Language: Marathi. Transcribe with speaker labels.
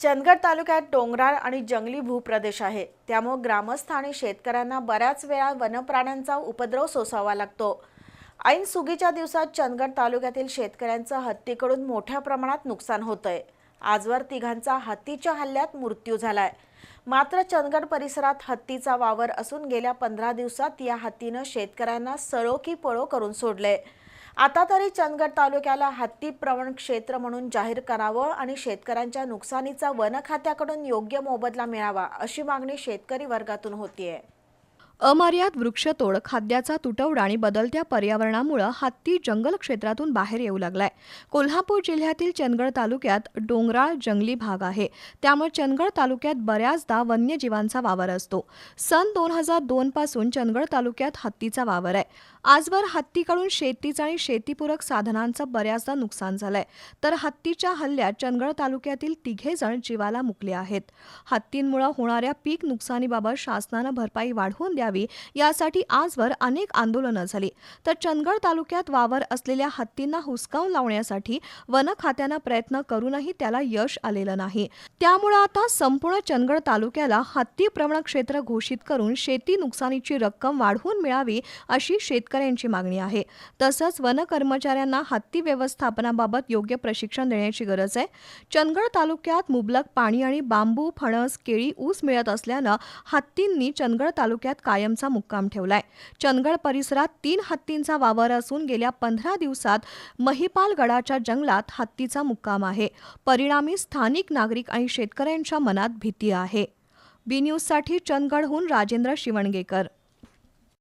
Speaker 1: चंदगड तालुक्यात डोंगराळ आणि जंगली भूप्रदेश आहे. त्यामुळे ग्रामस्थ आणि शेतकऱ्यांना बऱ्याच वेळा वनप्राण्यांचा उपद्रव सोसावा लागतो. ऐन सुगीच्या दिवसात चंदगड तालुक्यातील शेतकऱ्यांचं हत्तीकडून मोठ्या प्रमाणात नुकसान होतंय. आजवर तिघांचा हत्तीच्या हल्ल्यात मृत्यू झालाय. मात्र चंदगड परिसरात हत्तीचा वावर असून गेल्या पंधरा दिवसात या हत्तीनं शेतकऱ्यांना सळो की पळो करून सोडले आता तरी चंदगड तालुक्याला हत्ती प्रवण क्षेत्र म्हणून जाहीर करावं आणि शेतकऱ्यांच्या नुकसानीचा वन खात्याकडून योग्य मोबदला मिळावा अशी मागणी शेतकरी वर्गातून होतीये.
Speaker 2: अमर्याद वृक्षतोड खाद्याचा तुटवडा आणि बदलत्या पर्यावरणामुळे हत्ती जंगल क्षेत्रातून बाहेर येऊ लागलाय. कोल्हापूर जिल्ह्यातील चंदगड तालुक्यात डोंगराळ जंगली भाग आहे. त्यामुळे चंदगड तालुक्यात बऱ्याचदा वन्यजीवांचा वावर असतो. सन दोन हजार दोन पासून चंदगड तालुक्यात हत्तीचा वावर आहे. आजवर हत्तीकडून शेतीचं आणि शेतीपूरक साधनांचं बऱ्याचदा नुकसान झालंय. तर हत्तीच्या हल्ल्यात चंदगड तालुक्यातील तिघे जण जीवाला मुकले आहेत. हत्तींमुळे होणाऱ्या पीक नुकसानीबाबत शासनानं भरपाई वाढवून द्यावी यासाठी आजवर अनेक आंदोलनं झाली. तर चंदगड तालुक्यात वावर असलेल्या हत्तींना हुसकावून लावण्यासाठी वन खात्यानं प्रयत्न करूनही त्याला यश आलेलं नाही. त्यामुळे आता संपूर्ण चंदगड तालुक्याला हत्ती प्रवण क्षेत्र घोषित करून शेती नुकसानीची रक्कम वाढवून मिळावी अशी शेतकऱ्यांची मागणी आहे. तसंच वन कर्मचाऱ्यांना हत्ती व्यवस्थापनाबाबत योग्य प्रशिक्षण देण्याची गरज आहे. चंदगड तालुक्यात मुबलक पाणी आणि बांबू फणस केळी ऊस मिळत असल्यानं हत्तींनी चंदगड तालुक्यात काय कायमचा मुक्काम ठेवलाय. चंदगड परिसरात तीन हत्तींचा वावर असून गेल्या पंधरा दिवसात महिपाल गडाच्या जंगलात हत्तीचा मुक्काम आहे. परिणामी स्थानिक नागरिक आणि शेतकऱ्यांच्या मनात भीती आहे. बी न्यूजसाठी चंदगडहून राजेंद्र शिवणगेकर.